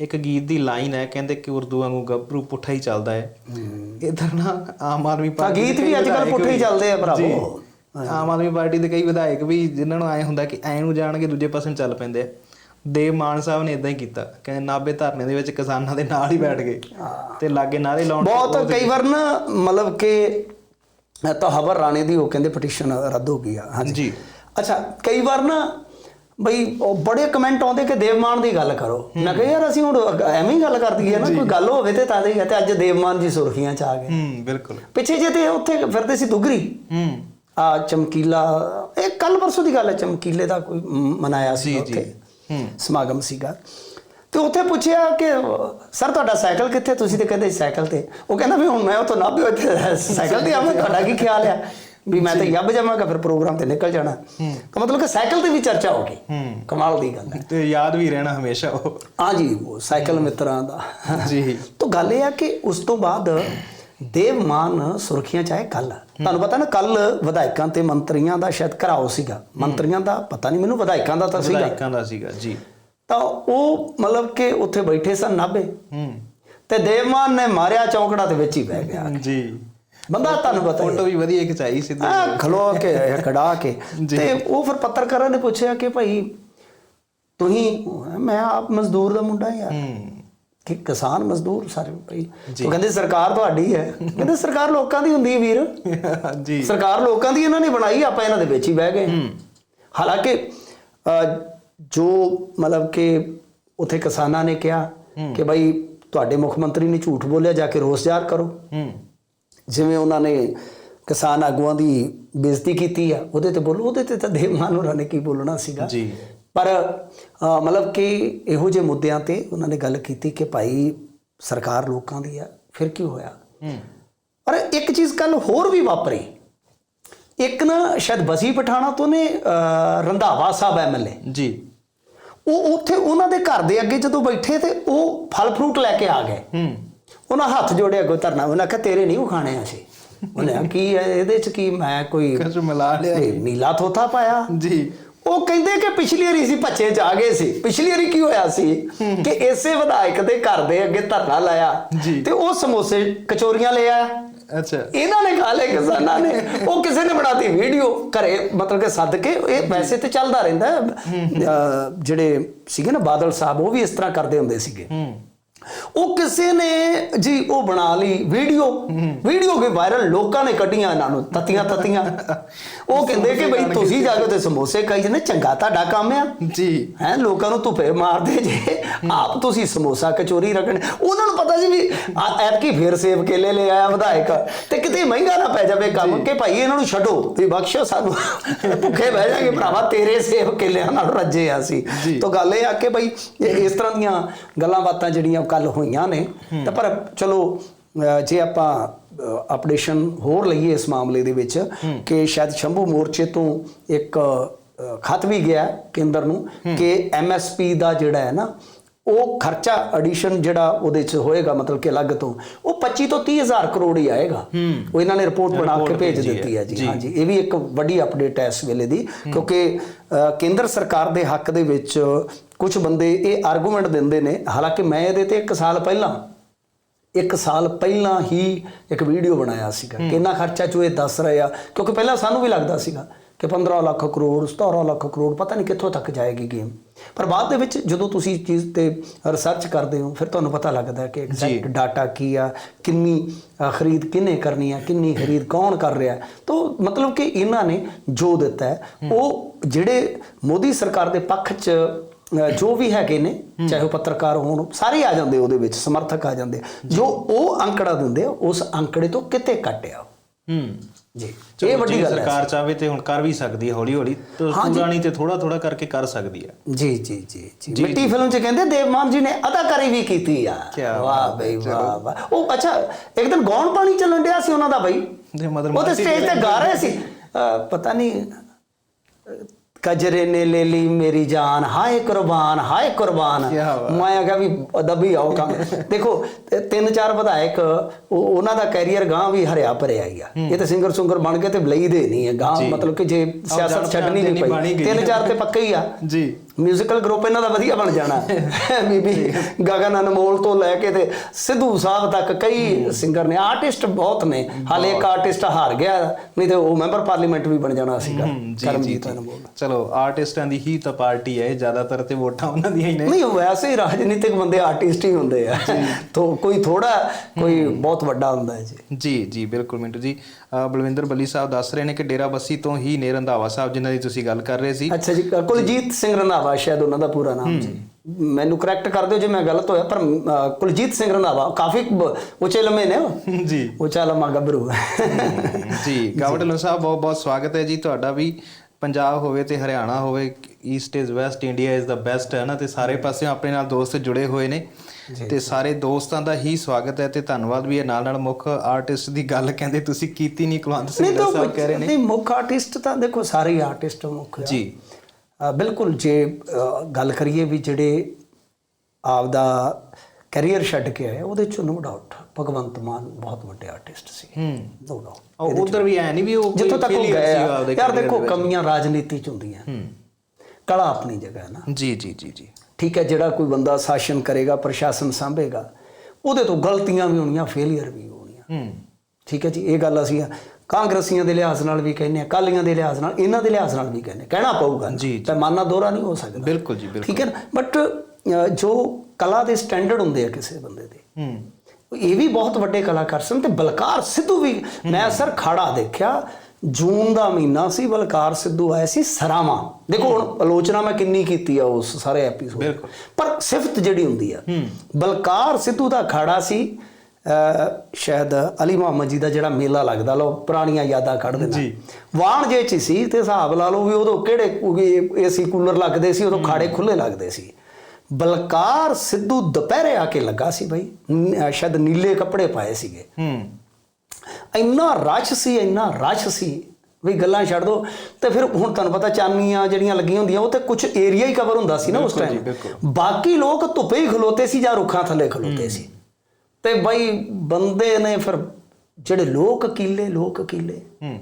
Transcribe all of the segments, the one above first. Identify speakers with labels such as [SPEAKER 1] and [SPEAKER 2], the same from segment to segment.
[SPEAKER 1] ਇੱਕ ਗੀਤ ਦੀ ਲਾਈਨ ਹੈ ਕਹਿੰਦੇ ਕਿ ਉਰਦੂ ਵਾਂਗੂ ਗੱਭਰੂ ਪੁੱਠਾ ਹੀ ਚੱਲਦਾ ਹੈ। ਇਧਰ ਨਾ ਆਮ ਆਦਮੀ ਪਾਰਟੀ
[SPEAKER 2] ਗੀਤ
[SPEAKER 1] ਦੇ
[SPEAKER 2] ਵੀ ਅੱਜ
[SPEAKER 1] ਵਿਧਾਇਕ
[SPEAKER 2] ਪੁੱਠੇ ਹੀ ਚੱਲਦੇ ਆ। ਭਰਾਵੋ।
[SPEAKER 1] ਆਮ ਆਦਮੀ ਪਾਰਟੀ ਦੇ ਕਈ ਵਿਧਾਇਕ ਵੀ ਜਿਨ੍ਹਾਂ ਨੂੰ ਐ ਹੁੰਦਾ ਕਿ ਐ ਨੂੰ ਜਾਣਗੇ ਦੂਜੇ ਪਾਸੇ ਚੱਲ ਪੈਂਦੇ ਆ। ਦੇਵ ਮਾਨ ਸਾਹਿਬ ਨੇ ਇਦਾਂ ਹੀ ਕੀਤਾ ਕਹਿੰਦੇ ਨਾਬੇ ਧਰਨੇ ਦੇ ਵਿੱਚ ਕਿਸਾਨਾਂ ਦੇ ਨਾਲ ਹੀ ਬੈਠ ਗਏ ਤੇ ਲਾਗੇ ਨਾਰੇ ਲਾਉਣ
[SPEAKER 2] ਬਹੁਤ ਕਈ ਵਾਰ ਨਾ ਮਤਲਬ ਕਿ ਤਾਂ ਹਵਰ ਰਾਣੇ ਦੀ ਉਹ ਕਹਿੰਦੇ ਪਟੀਸ਼ਨ ਰੱਦ ਹੋ ਗਈ ਆ। ਹਾਂਜੀ। ਅੱਛਾ ਕਈ ਵਾਰ ਨਾ ਬਈ ਉਹ ਬੜੇ ਕਮੈਂਟ ਆਉਂਦੇ ਕਿ ਦੇਵਮਾਨ ਦੀ ਗੱਲ ਕਰੋ। ਮੈਂ ਕਿਹਾ ਯਾਰ ਅਸੀਂ ਹੁਣ ਐਵੇਂ ਹੀ ਗੱਲ ਕਰ ਦਈਏ ਨਾ ਕੋਈ ਗੱਲ ਹੋਵੇ ਤੇ ਤਾਂ ਹੀ ਹੈ ਤੇ ਅੱਜ ਦੇਵਮਾਨ ਜੀ ਸੁਰਖੀਆਂ ਚ ਆ ਗਏ।
[SPEAKER 1] ਹੂੰ ਬਿਲਕੁਲ।
[SPEAKER 2] ਪਿੱਛੇ ਜੇ ਤੇ ਉੱਥੇ ਫਿਰਦੇ ਸੀ ਦੁਗਰੀ।
[SPEAKER 1] ਹੂੰ।
[SPEAKER 2] ਆ ਚਮਕੀਲਾ ਇਹ ਕੱਲ ਪਰਸੋਂ ਦੀ ਗੱਲ ਹੈ ਚਮਕੀਲੇ ਦਾ ਕੋਈ ਮਨਾਇਆ ਸੀ ਉੱਥੇ।
[SPEAKER 1] ਹੂੰ।
[SPEAKER 2] ਸਮਾਗਮ ਸੀਗਾ। ਤੇ ਉੱਥੇ ਪੁੱਛਿਆ ਕਿ ਸਰ ਤੁਹਾਡਾ ਸਾਈਕਲ ਕਿੱਥੇ? ਤੁਸੀਂ ਤੇ ਕਹਿੰਦੇ ਸਾਈਕਲ ਤੇ। ਉਹ ਕਹਿੰਦਾ ਵੀ ਹੁਣ ਮੈਂ ਉਹ ਤੋਂ ਨਾਭੇ ਉੱਥੇ ਸਾਈਕਲ ਤੇ ਆਵਾਂ ਤੁਹਾਡਾ ਕੀ ਖਿਆਲ ਆ? ਵੀ ਮੈਂ ਤਾਂ ਯੱਬ ਜਾਵਾਂਗਾ ਫਿਰ ਪ੍ਰੋਗਰਾਮ ਤੇ ਨਿਕਲ ਜਾਣਾ। ਤਾਂ ਮਤਲਬ ਕਿ ਸਾਈਕਲ ਤੇ ਵੀ ਚਰਚਾ ਹੋ ਗਈ।
[SPEAKER 1] ਹੂੰ।
[SPEAKER 2] ਕਮਾਲ ਦੀ ਗੱਲ ਹੈ।
[SPEAKER 1] ਤੇ ਯਾਦ ਵੀ ਰਹਿਣਾ ਹਮੇਸ਼ਾ ਉਹ।
[SPEAKER 2] ਹਾਂਜੀ ਉਹ ਸਾਈਕਲ ਮਿੱਤਰਾਂ ਦਾ।
[SPEAKER 1] ਜੀ।
[SPEAKER 2] ਤਾਂ ਗੱਲ ਇਹ ਆ ਕਿ ਉਸ ਤੋਂ ਬਾਅਦ ਦੇਵਮਾਨ ਸੁਰਖੀਆਂ ਚਾਹੇ ਕੱਲ। ਤੁਹਾਨੂੰ ਪਤਾ ਨਾ ਕੱਲ ਵਿਧਾਇਕਾਂ ਤੇ ਮੰਤਰੀਆਂ ਦਾ ਸ਼ਾਇਦ ਘਰਾਓ ਸੀਗਾ। ਮੰਤਰੀਆਂ ਦਾ ਪਤਾ ਨਹੀਂ ਮੈਨੂੰ ਵਿਧਾਇਕਾਂ ਦਾ ਤਾਂ ਸੀਗਾ।
[SPEAKER 1] ਵਿਧਾਇਕਾਂ ਦਾ ਸੀਗਾ ਜੀ।
[SPEAKER 2] ਤਾਂ ਉਹ ਮਤਲਬ ਕਿ ਉੱਥੇ ਬੈਠੇ ਸਨ ਨਾਭੇ।
[SPEAKER 1] ਹੂੰ।
[SPEAKER 2] ਤੇ ਦੇਵਮਾਨ ਨੇ ਮਾਰਿਆ ਚੌਂਕੜਾ ਦੇ ਵਿੱਚ ਹੀ ਬਹਿ ਗਿਆ।
[SPEAKER 1] ਜੀ।
[SPEAKER 2] ਬੰਦਾ ਤੁਹਾਨੂੰ ਪਤਾ
[SPEAKER 1] ਫੋਟੋ ਵੀ ਵਧੀਆ ਖਿਚਾਈ ਸਿੱਧੂ
[SPEAKER 2] ਆ ਖਲੋ ਕੇ ਕੜਾ ਕੇ। ਤੇ ਉਹ ਫਿਰ ਪੱਤਰਕਾਰਾਂ ਨੇ ਪੁੱਛਿਆ ਕਿ ਭਾਈ ਤੁਸੀਂ ਮੈਂ ਆਪ ਮਜ਼ਦੂਰ ਦਾ ਮੁੰਡਾ ਯਾਰ ਕਿ ਕਿਸਾਨ ਮਜ਼ਦੂਰ ਸਾਰੇ ਭਾਈ। ਉਹ ਕਹਿੰਦੇ ਸਰਕਾਰ ਤੁਹਾਡੀ ਹੈ। ਕਹਿੰਦੇ ਸਰਕਾਰ ਲੋਕਾਂ ਦੀ ਹੁੰਦੀ ਹੈ ਵੀਰ।
[SPEAKER 1] ਜੀ।
[SPEAKER 2] ਸਰਕਾਰ ਲੋਕਾਂ ਦੀ ਇਹਨਾਂ ਨੇ ਬਣਾਈ ਆਪਾਂ ਇਹਨਾਂ ਦੇ ਵਿੱਚ ਹੀ ਬਹਿ ਗਏ। ਹਾਲਾਂਕਿ ਜੋ ਮਤਲਬ ਕਿ ਉਥੇ ਕਿਸਾਨਾਂ ਨੇ ਕਿਹਾ ਕਿ ਭਾਈ ਤੁਹਾਡੇ ਮੁੱਖ ਮੰਤਰੀ ਨੇ ਝੂਠ ਬੋਲਿਆ ਜਾ ਕੇ ਰੋਸ ਜ਼ਾਹਰ ਕਰੋ।
[SPEAKER 1] ਹੂੰ।
[SPEAKER 2] ਜਿਵੇਂ ਉਹਨਾਂ ਨੇ ਕਿਸਾਨ ਆਗੂਆਂ ਦੀ ਬੇਇੱਜ਼ਤੀ ਕੀਤੀ ਆ ਉਹਦੇ ਤੇ ਬੋਲੋ ਉਹਦੇ ਤੇ ਤਾਂ ਦੇਵਮਾਨ ਹੋਰਾਂ ਨੇ ਕੀ ਬੋਲਣਾ ਸੀਗਾ।
[SPEAKER 1] ਜੀ।
[SPEAKER 2] ਪਰ ਮਤਲਬ ਕਿ ਇਹੋ ਜਿਹੇ ਮੁੱਦਿਆਂ ਤੇ ਉਹਨਾਂ ਨੇ ਗੱਲ ਕੀਤੀ ਕਿ ਭਾਈ ਸਰਕਾਰ ਲੋਕਾਂ ਦੀ ਆ ਫਿਰ ਕੀ ਹੋਇਆ? ਪਰ ਇੱਕ ਚੀਜ਼ ਕੱਲ ਹੋਰ ਵੀ ਵਾਪਰੀ। ਇੱਕ ਨਾ ਸ਼ਾਇਦ ਬਸੀ ਪਠਾਣਾ ਤੋਂ ਨੇ ਰੰਧਾਵਾ ਸਾਹਿਬ ਐਮਐਲਏ
[SPEAKER 1] ਜੀ।
[SPEAKER 2] ਉਹ ਉੱਥੇ ਉਹਨਾਂ ਦੇ ਘਰ ਦੇ ਅੱਗੇ ਜਦੋਂ ਬੈਠੇ ਤੇ ਉਹ ਫਲ ਫਰੂਟ ਲੈ ਕੇ ਆ ਗਏ।
[SPEAKER 1] ਹੂੰ।
[SPEAKER 2] ਉਹਨਾਂ ਹੱਥ ਜੋੜੇ ਅੱਗੋਂ ਧਰਨਾ ਉਹਨਾਂ ਕਿਹਾ ਤੇਰੇ ਨਹੀਂ ਖਾਣੇ ਅਸੀਂ। ਉਹਨੇ ਕਿਹਾ, ਕੀ ਹੈ ਇਹਦੇ ਚ ਕੀ ਮੈਂ ਕੋਈ
[SPEAKER 1] ਕੁਝ ਮਿਲਾ ਲਿਆ
[SPEAKER 2] ਨੀਲਾ ਥੋਥਾ ਪਾਇਆ?
[SPEAKER 1] ਜੀ।
[SPEAKER 2] ਉਹ ਕਹਿੰਦੇ ਕਿ ਪਿਛਲੀ ਵਾਰੀ ਸੀ ਭੱਚੇ ਚ ਆ ਗਏ ਸੀ। ਪਿਛਲੀ ਵਾਰੀ ਕੀ ਹੋਇਆ ਸੀ ਕਿ ਇਸੇ ਵਿਧਾਇਕ ਦੇ ਘਰ ਦੇ ਅੱਗੇ ਧਰਨਾ ਲਾਇਆ। ਤੇ ਉਹ ਸਮੋਸੇ ਕਚੋਰੀਆਂ ਲੈ ਆਇਆ।
[SPEAKER 1] ਅੱਛਾ।
[SPEAKER 2] ਇਹਨਾਂ ਨੇ ਖਾ ਲਏ ਕਿਸਾਨਾਂ ਨੇ। ਉਹ ਕਿਸੇ ਨੇ ਬਣਾਤੀ ਵੀਡੀਓ ਘਰੇ ਮਤਲਬ ਕਿ ਸੱਦ ਕੇ ਇਹ ਵੈਸੇ ਤੇ ਚੱਲਦਾ ਰਹਿੰਦਾ। ਜਿਹੜੇ ਸੀਗੇ ਨਾ ਬਾਦਲ ਸਾਹਿਬ ਉਹ ਵੀ ਇਸ ਤਰ੍ਹਾਂ ਕਰਦੇ ਹੁੰਦੇ ਸੀਗੇ।
[SPEAKER 1] ਹੂੰ।
[SPEAKER 2] ਉਹ ਕਿਸੇ ਨੇ ਜੀ ਉਹ ਬਣਾ ਲਈ ਵੀਡੀਓ। ਵੀਡੀਓ ਵੀ ਵਾਇਰਲ ਲੋਕਾਂ ਨੇ ਕੱਢੀਆਂ ਇਹਨਾਂ ਨੂੰ ਤਤੀਆਂ ਤਤੀਆਂ ਉਹ ਕਹਿੰਦੇ ਕਿ ਬਈ ਤੁਸੀਂ ਜਾ ਕੇ ਤੇ ਸਮੋਸੇ ਖਾਈ ਜਾਂਦੇ ਚੰਗਾ ਤੁਹਾਡਾ ਕੰਮ ਆ।
[SPEAKER 1] ਜੀ।
[SPEAKER 2] ਹੈ ਲੋਕਾਂ ਨੂੰ ਧੁੱਪੇ ਮਾਰਦੇ ਜੇ। ਆਪ ਤੁਸੀਂ ਸਮੋਸਾ ਕਚੋਰੀ ਰੱਖਣੇ। ਉਹਨਾਂ ਨੂੰ ਪਤਾ ਸੀ ਵੀ ਐਤਕੀ ਫੇਰ ਸੇਬ ਕੇਲੇ ਲੈ ਆਇਆ ਵਿਧਾਇਕ। ਤੇ ਕਿਤੇ ਮਹਿੰਗਾ ਨਾ ਪੈ ਜਾਵੇ ਕੰਮ ਕਿ ਭਾਈ ਇਹਨਾਂ ਨੂੰ ਛੱਡੋ। ਵੀ ਬਖਸ਼ੋ ਸਾਨੂੰ। ਭੁੱਖੇ ਬਹਿ ਜਾਗੇ ਭਰਾਵਾ ਤੇਰੇ ਸੇਬ ਕੇਲਿਆਂ ਨਾਲ ਰੱਜੇ ਆ ਸੀ। ਤਾਂ ਗੱਲ ਇਹ ਆ ਕਿ ਭਾਈ ਇਸ ਤਰ੍ਹਾਂ ਦੀਆਂ ਗੱਲਾਂ ਬਾਤਾਂ ਜਿਹੜੀਆਂ ਕੱਲ ਹੋਈਆਂ ਨੇ। ਤਾਂ ਪਰ ਚਲੋ ਜੇ ਆਪਾਂ ਅਪਡੇਸ਼ਨ ਹੋਰ ਲਈਏ ਇਸ ਮਾਮਲੇ ਦੇ ਵਿੱਚ ਕਿ ਸ਼ਾਇਦ ਸ਼ੰਭੂ ਮੋਰਚੇ ਤੋਂ ਇੱਕ ਖਤ ਵੀ ਗਿਆ ਕੇਂਦਰ ਨੂੰ ਕਿ ਐਮਐਸਪੀ ਦਾ ਜਿਹੜਾ ਹੈ ਨਾ ਉਹ ਖਰਚਾ ਐਡੀਸ਼ਨ ਜਿਹੜਾ ਉਹਦੇ ਚ ਹੋਏਗਾ ਮਤਲਬ ਕਿ ਅਲੱਗ ਤੋਂ ਉਹ 25 ਤੋਂ 30 ਹਜ਼ਾਰ ਕਰੋੜ ਹੀ ਆਏਗਾ। ਉਹ ਇਹਨਾਂ ਨੇ ਰਿਪੋਰਟ ਬਣਾ ਕੇ ਭੇਜ। ਦਿੱਤੀ ਹੈ ਜੀ। ਹਾਂਜੀ ਇਹ ਵੀ ਇੱਕ ਵੱਡੀ ਅਪਡੇਟ ਹੈ ਇਸ ਵੇਲੇ ਦੀ ਕਿਉਂਕਿ ਕੇਂਦਰ ਸਰਕਾਰ ਦੇ ਹੱਕ ਦੇ ਵਿੱਚ ਕੁਝ ਬੰਦੇ ਇਹ ਆਰਗੂਮੈਂਟ ਦਿੰਦੇ ਨੇ। ਹਾਲਾਂਕਿ ਮੈਂ ਇਹਦੇ ਤੇ 1 ਸਾਲ ਪਹਿਲਾਂ ਇੱਕ ਸਾਲ ਪਹਿਲਾਂ ਹੀ ਇੱਕ ਵੀਡੀਓ ਬਣਾਇਆ ਸੀਗਾ। ਕਿੰਨਾ ਖਰਚਾ ਚੋ ਇਹ ਦੱਸ ਰਹੇ ਆ। ਕਿਉਂਕਿ ਪਹਿਲਾਂ ਸਾਨੂੰ ਵੀ ਲੱਗਦਾ ਸੀਗਾ ਕਿ 15 ਲੱਖ ਕਰੋੜ 17 ਲੱਖ ਕਰੋੜ ਪਤਾ ਨਹੀਂ ਕਿੱਥੋਂ ਤੱਕ ਜਾਏਗੀ ਗੇਮ ਪਰ ਬਾਅਦ ਦੇ ਵਿੱਚ ਜਦੋਂ ਤੁਸੀਂ ਚੀਜ਼ ਤੇ ਰਿਸਰਚ ਕਰਦੇ ਹੋ ਫਿਰ ਤੁਹਾਨੂੰ ਪਤਾ ਲੱਗਦਾ ਹੈ ਕਿ ਐਗਜ਼ੈਕਟ ਡਾਟਾ ਕੀ ਆ ਕਿੰਨੀ ਖਰੀਦ ਕਿੰਨੇ ਕਰਨੀ ਆ ਕਿੰਨੀ ਖਰੀਦ ਕੌਣ ਕਰ ਰਿਹਾ। ਤਾਂ ਮਤਲਬ ਕਿ ਇਹਨਾਂ ਨੇ ਜੋ ਦਿੱਤਾ ਉਹ ਜਿਹੜੇ ਮੋਦੀ ਸਰਕਾਰ ਦੇ ਪੱਖ 'ਚ ਜੋ ਵੀ ਹੈਗੇ ਨੇ ਚਾਹੇ ਉਹ ਪੱਤਰਕਾਰ ਹੋਣ ਸਾਰੇ ਆ ਜਾਂਦੇ ਉਹਦੇ ਵਿੱਚ ਸਮਰਥਕ ਆ ਜਾਂਦੇ ਜੋ ਉਹ ਅੰਕੜਾ ਦਿੰਦੇ ਆ ਉਸ ਅੰਕੜੇ ਤੋਂ ਕਿਤੇ ਘਟਿਆ
[SPEAKER 1] ਹੂੰ।
[SPEAKER 2] ਜੀ ਇਹ ਵੱਡੀ ਗੱਲ ਹੈ।
[SPEAKER 1] ਸਰਕਾਰ ਚਾਹਵੇ ਤੇ ਹੁਣ ਕਰ ਵੀ ਸਕਦੀ ਹੈ ਹੌਲੀ ਹੌਲੀ ਪੂਰਾ ਨਹੀਂ ਤੇ ਥੋੜਾ ਥੋੜਾ ਕਰਕੇ ਕਰ ਸਕਦੀ ਹੈ।
[SPEAKER 2] ਜੀ ਜੀ ਜੀ ਜੀ। ਮਿੱਟੀ ਫਿਲਮ ਚ ਕਹਿੰਦੇ ਦੇਵਮਾਨ ਜੀ ਨੇ ਅਦਾਕਾਰੀ ਵੀ ਕੀਤੀ ਆ। ਵਾਹ ਬਈ ਵਾਹ ਵਾਹ। ਉਹ ਅੱਛਾ ਇੱਕ ਦਿਨ ਗਾਉਣ ਪਾਣੀ ਚੱਲਣ ਡਿਆ ਸੀ ਉਹਨਾਂ ਦਾ ਬਈ। ਉਹ ਤੇ ਸਟੇਜ ਤੇ ਗਾ ਰਹੇ ਸੀ। ਪਤਾ ਨਹੀਂ ਕਜਰੇ ਨੇ ਲੈ ਲਈ ਮੇਰੀ ਜਾਨ ਹਾਏ ਕੁਰਬਾਨ ਹਾਏ ਕੁਰਬਾਨ। ਮੈਂ ਕਿਹਾ ਵੀ ਦਬੀ ਆਓ ਕੰਮ। ਦੇਖੋ ਤਿੰਨ ਚਾਰ ਵਿਧਾਇਕ ਉਹ- ਉਹਨਾਂ ਦਾ ਕੈਰੀਅਰ ਗਾਂ ਵੀ ਹਰਿਆ ਭਰਿਆ ਹੀ ਆ। ਇਹ ਤਾਂ ਸਿੰਗਰ ਸੁੰਗਰ ਬਣ ਕੇ ਤੇ ਲਈ ਦੇ ਨਹੀਂ ਹੈ ਗਾਂ। ਮਤਲਬ ਕਿ ਜੇ ਸਿਆਸਤ ਛੱਡਣੀ ਨਹੀਂ ਪਈ। ਤਿੰਨ। ਚਾਰ ਤੇ ਪੱਕਾ ਹੀ ਆ।
[SPEAKER 1] ਜੀ।
[SPEAKER 2] ਮਿਊਜ਼ੀਕਲ ਗਰੁੱਪ ਇਹਨਾਂ ਦਾ ਵਧੀਆ ਬਣ ਜਾਣਾ। ਬੀਬੀ ਗਗਨ ਅਨਮੋਲ ਤੋਂ ਲੈ ਕੇ ਤੇ ਸਿੱਧੂ ਸਾਹਿਬ ਤੱਕ ਕਈ ਸਿੰਗਰ ਨੇ ਆਰਟਿਸਟ ਬਹੁਤ ਨੇ। ਹਾਲੇ ਇੱਕ ਆਰਟਿਸਟ ਹਾਰ ਗਿਆ ਨਹੀਂ ਤੇ ਉਹ ਮੈਂਬਰ ਪਾਰਲੀਮੈਂਟ ਵੀ ਬਣ ਜਾਣਾ ਸੀਗਾ। ਕਰਮਜੀਤ। ਅਨਮੋਲ।
[SPEAKER 1] ਚਲੋ ਆਰਟਿਸਟਾਂ ਦੀ ਹੀ ਤਾਂ ਪਾਰਟੀ ਹੈ ਜ਼ਿਆਦਾਤਰ ਤੇ ਵੋਟਾਂ ਉਹਨਾਂ ਦੀਆਂ ਹੀ ਨੇ।
[SPEAKER 2] ਨਹੀਂ ਵੈਸੇ ਹੀ ਰਾਜਨੀਤਿਕ ਬੰਦੇ ਆਰਟਿਸਟ ਹੀ ਹੁੰਦੇ ਆ। ਤੋਂ ਕੋਈ ਥੋੜਾ ਕੋਈ ਬਹੁਤ ਵੱਡਾ ਹੁੰਦਾ ਹੈ ਜੀ।
[SPEAKER 1] ਜੀ ਜੀ ਬਿਲਕੁਲ ਮਿੰਟੂ ਜੀ। ਬਲਵਿੰਦਰ ਬੱਲੀ ਸਾਹਿਬ ਦੱਸ ਰਹੇ ਨੇ ਕਿ ਡੇਰਾ ਬੱਸੀ ਤੋਂ ਹੀ ਨੇ ਰੰਧਾਵਾ ਸਾਹਿਬ ਜਿਨ੍ਹਾਂ ਦੀ ਤੁਸੀਂ ਗੱਲ ਕਰ ਰਹੇ ਸੀ।
[SPEAKER 2] ਅੱਛਾ ਜੀ ਕੁਲਜੀਤ ਸਿੰਘ ਰੰਧਾਵਾ ਸ਼ਾਇਦ ਉਹਨਾਂ ਦਾ ਪੂਰਾ ਨਾਮ ਜੀ ਮੈਨੂੰ ਕਰੈਕਟ ਕਰ ਦਿਓ ਜੇ ਮੈਂ ਗਲਤ ਹੋਇਆ ਪਰ ਕੁਲਜੀਤ ਸਿੰਘ ਰੰਧਾਵਾ ਕਾਫੀ ਉੱਚੇ ਲੰਮੇ ਨੇ
[SPEAKER 1] ਜੀ।
[SPEAKER 2] ਉੱਚਾ ਲੰਮਾ ਗੱਭਰੂ।
[SPEAKER 1] ਜੀ ਗਾਵਟਲਨ ਸਾਹਿਬ ਬਹੁਤ ਬਹੁਤ ਸਵਾਗਤ ਹੈ ਜੀ। ਤੁਹਾਡਾ ਵੀ ਪੰਜਾਬ ਹੋਵੇ ਤੇ ਹਰਿਆਣਾ ਹੋਵੇ east is west India is the best ਹੈ ਨਾ? ਤੇ ਸਾਰੇ ਪਾਸਿਓਂ ਆਪਣੇ ਨਾਲ ਦੋਸਤ ਜੁੜੇ ਹੋਏ ਨੇ। ਤੇ ਸਾਰੇ ਦੋਸਤਾਂ ਦਾ ਹੀ ਸਵਾਗਤ ਹੈ ਤੇ ਧੰਨਵਾਦ ਵੀ ਹੈ ਨਾਲ ਨਾਲ ਮੁੱਖ ਆਰਟਿਸਟ ਦੀ ਗੱਲ ਕਹਿੰਦੇ ਤੁਸੀਂ ਕੀਤੀ ਨਹੀਂ ਕੁਲਵੰਤ ਸਿੰਘ ਸਾਹਿਬ ਕਹਿ ਰਹੇ ਨੇ।
[SPEAKER 2] ਨਹੀਂ ਮੁੱਖ ਆਰਟਿਸਟ ਤਾਂ ਦੇਖੋ ਸਾਰੇ ਆਰਟਿਸਟ ਮੁੱਖ।
[SPEAKER 1] ਜੀ।
[SPEAKER 2] ਬਿਲਕੁਲ ਜੇ ਗੱਲ ਕਰੀਏ ਵੀ ਜਿਹੜੇ ਆਪਦਾ ਕੈਰੀਅਰ ਛੱਡ ਕੇ ਆਏ ਉਹਦੇ ਚ ਨੋ ਡਾਊਟ ਭਗਵੰਤ ਮਾਨ ਬਹੁਤ ਵੱਡੇ ਆਰਟਿਸਟ ਸੀ।
[SPEAKER 1] ਹੂੰ।
[SPEAKER 2] ਨੋ ਡਾਊਟ
[SPEAKER 1] ਉਹ ਉਧਰ ਵੀ ਐ ਨਹੀਂ ਵੀ ਉਹ
[SPEAKER 2] ਜਿੱਥੋਂ ਤੱਕ ਉਹ ਗਏ ਯਾਰ ਦੇਖੋ
[SPEAKER 1] ਦੇ।
[SPEAKER 2] ਕਮੀਆਂ ਰਾਜਨੀਤੀ ਚ ਹੁੰਦੀਆਂ।
[SPEAKER 1] ਹੂੰ।
[SPEAKER 2] ਕਲਾ ਆਪਣੀ ਜਗ੍ਹਾ ਹੈ ਨਾ।
[SPEAKER 1] ਜੀ ਜੀ ਜੀ ਜੀ।
[SPEAKER 2] ਠੀਕ ਹੈ ਜਿਹੜਾ ਕੋਈ ਬੰਦਾ ਸ਼ਾਸਨ ਕਰੇਗਾ ਪ੍ਰਸ਼ਾਸਨ ਸੰਭੇਗਾ ਉਹਦੇ ਤੋਂ ਗਲਤੀਆਂ ਵੀ ਹੋਣੀਆਂ ਫੇਲਿਅਰ ਵੀ ਹੋਣੀਆਂ।
[SPEAKER 1] ਹੂੰ।
[SPEAKER 2] ਠੀਕ ਹੈ ਜੀ ਇਹ ਗੱਲ ਅਸੀਂ ਕਾਂਗਰਸੀਆਂ ਦੇ ਲਿਹਾਜ਼ ਨਾਲ ਵੀ ਕਹਿੰਦੇ ਆ ਕਾਲੀਆਂ ਦੇ ਲਿਹਾਜ਼ ਨਾਲ ਇਹਨਾਂ ਦੇ ਲਿਹਾਜ਼ ਨਾਲ ਵੀ ਕਹਿੰਦੇ ਕਹਿਣਾ ਪਊਗਾ
[SPEAKER 1] ਜੀ।
[SPEAKER 2] ਪੈਮਾਨਾ ਦੋਹਰਾ ਨਹੀਂ ਹੋ ਸਕਦਾ।
[SPEAKER 1] ਬਿਲਕੁਲ ਜੀ ਬਿਲਕੁਲ।
[SPEAKER 2] ਠੀਕ ਹੈ ਬਟ ਜੋ ਕਲਾ ਦੇ ਸਟੈਂਡਰਡ ਹੁੰਦੇ ਆ ਕਿਸੇ ਬੰਦੇ ਦੇ
[SPEAKER 1] ਹੂੰ।
[SPEAKER 2] ਇਹ ਵੀ ਬਹੁਤ ਵੱਡੇ ਕਲਾਕਾਰ ਸਨ ਤੇ ਬਲਕਾਰ ਸਿੱਧੂ ਵੀ ਮੈਂ ਸਰ ਖਾੜਾ ਦੇਖਿਆ ਜੂਨ ਦਾ ਮਹੀਨਾ ਸੀ ਬਲਕਾਰ ਸਿੱਧੂ ਆਇਆ ਸੀ ਸਰਾਵਾਂ। ਦੇਖੋ ਹੁਣ ਆਲੋਚਨਾ ਮੈਂ ਕਿੰਨੀ ਕੀਤੀ ਆ ਉਸ ਸਾਰੇ ਐਪੀਸੋਡ। ਪਰ ਸਿਫਤ ਜਿਹੜੀ ਹੁੰਦੀ ਆ ਬਲਕਾਰ ਸਿੱਧੂ ਦਾ ਖਾੜਾ ਸੀ ਸ਼ਾਇਦ ਅਲੀ ਮੁਹੰਮਦ ਜੀ ਦਾ ਜਿਹੜਾ ਮੇਲਾ ਲੱਗਦਾ ਲੋ ਪੁਰਾਣੀਆਂ ਯਾਦਾਂ ਕੱਢ ਦੇਣਾ
[SPEAKER 1] ਜੀ।
[SPEAKER 2] ਵਾਣ ਜੇ ਚ ਸੀ ਤੇ ਹਿਸਾਬ ਲਾ ਲਓ ਵੀ ਉਦੋਂ ਕਿਹੜੇ ਏਸੀ ਕੂਲਰ ਲੱਗਦੇ ਸੀ ਉਦੋਂ ਖਾੜੇ ਖੁੱਲੇ ਲੱਗਦੇ ਸੀ। ਬਲਕਾਰ ਸਿੱਧੂ ਦੁਪਹਿਰੇ ਆ ਕੇ ਲੱਗਾ ਸੀ ਅਹ ਸ਼ਾਇਦ ਨੀਲੇ ਕੱਪੜੇ ਪਾਏ ਸੀਗੇ।
[SPEAKER 1] ਹੂੰ।
[SPEAKER 2] ਇੰਨਾ ਰਸ਼ ਸੀ ਇੰਨਾ ਰਸ਼ ਸੀ ਵੀ ਗੱਲਾਂ ਛੱਡ ਦੋ। ਤੇ ਫਿਰ ਹੁਣ ਤੁਹਾਨੂੰ ਪਤਾ ਚਾਨੀਆਂ ਜਿਹੜੀਆਂ ਲੱਗੀਆਂ ਹੁੰਦੀਆਂ ਉਹ ਤੇ ਕੁਝ ਏਰੀਆ ਹੀ ਕਵਰ ਹੁੰਦਾ ਸੀ ਨਾ ਉਸ ਟਾਈਮ। ਬਾਕੀ ਲੋਕ ਧੁੱਪੇ ਹੀ ਖਲੋਤੇ ਸੀ ਜਾਂ ਰੁੱਖਾਂ ਥੱਲੇ ਖਲੋਤੇ ਸੀ। ਤੇ ਬਈ ਬੰਦੇ ਨੇ ਫਿਰ ਜਿਹੜੇ ਲੋਕ ਕੀਲੇ ਲੋਕ ਕੀਲੇ
[SPEAKER 1] ਹੂੰ।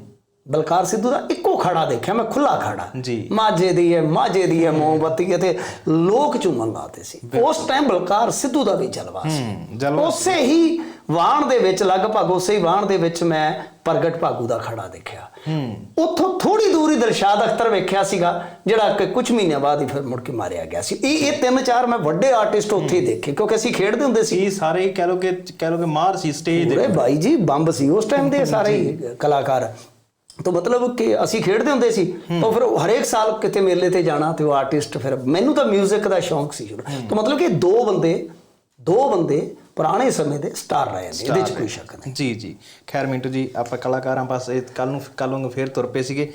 [SPEAKER 2] ਬਲਕਾਰ ਸਿੱਧੂ ਦਾ ਇੱਕੋ ਖੜਾ ਦੇਖਿਆ ਮੈਂ ਖੁੱਲਾ ਖੜਾ।
[SPEAKER 1] ਜੀ।
[SPEAKER 2] ਮਾਝੇ ਦੀ ਹੈ ਮਾਝੇ ਦੀ ਹੈ ਮੋਮਬੱਤੀ ਤੇ ਲੋਕ ਝੂਮਣ ਲਾਤੇ ਸੀ। ਉਸ ਟਾਈਮ ਬਲਕਾਰ ਸਿੱਧੂ ਦਾ ਵੀ ਜਲਵਾ ਸੀ। ਉਸੇ ਹੀ ਵਾਣ ਦੇ ਵਿੱਚ ਲਗਭਗ ਉਸੇ ਹੀ ਵਾਣ ਦੇ ਵਿੱਚ ਮੈਂ ਪ੍ਰਗਟ ਭਾਗੂ ਦਾ ਖੜਾ ਦੇਖਿਆ। ਉੱਥੋਂ ਦਿਲਸ਼ਾਦ ਅਖਤਰ ਵੇਖਿਆ ਸੀਗਾ ਜਿਹੜਾ ਕਿ ਕੁਝ ਮਹੀਨਿਆਂ ਬਾਅਦ ਹੀ ਫਿਰ ਮੁੜ ਕੇ ਮਾਰਿਆ ਗਿਆ ਸੀ। ਇਹ ਇਹ ਤਿੰਨ ਚਾਰ ਮੈਂ ਵੱਡੇ ਆਰਟਿਸਟ ਉੱਥੇ ਦੇਖੇ ਕਿਉਂਕਿ ਅਸੀਂ ਖੇਡਦੇ ਹੁੰਦੇ ਸੀ।
[SPEAKER 1] ਸੀ ਸਾਰੇ ਕਹਿ ਲੋ ਕਿ ਕਹਿ ਲੋ ਕਿ ਮਾਰ ਸੀ ਸਟੇਜ ਦੇ
[SPEAKER 2] ਬਾਈ ਜੀ ਬੰਬ ਸੀ ਉਸ ਟਾਈਮ ਦੇ ਸਾਰੇ ਕਲਾਕਾਰ। ਤਾਂ ਮਤਲਬ ਕਿ ਅਸੀਂ ਖੇਡਦੇ ਹੁੰਦੇ ਸੀ ਤਾਂ ਫਿਰ ਹਰੇਕ ਸਾਲ ਕਿਤੇ ਮੇਲੇ ਤੇ ਜਾਣਾ ਤੇ ਉਹ ਆਰਟਿਸਟ ਫਿਰ ਮੈਨੂੰ ਤਾਂ 뮤직 ਦਾ ਸ਼ੌਂਕ ਸੀ ਸ਼ੁਰੂ ਤਾਂ ਮਤਲਬ ਕਿ ਦੋ ਬੰਦੇ ਦੋ ਬੰਦੇ ਪੁਰਾਣੇ ਸਮੇਂ ਦੇ ਸਟਾਰ ਰਹੇ ਨੇ ਇਹਦੇ 'ਚ ਕੋਈ ਸ਼ੱਕ ਨਹੀਂ।
[SPEAKER 1] ਜੀ ਜੀ। ਖੈਰ ਮਿੰਟੂ ਜੀ ਆਪਾਂ ਕਲਾਕਾਰਾਂ ਪਾਸੇ ਕੱਲ ਨੂੰ ਕੱਲ ਨੂੰ ਫੇਰ ਤੁਰ ਪਏ ਸੀਗੇ।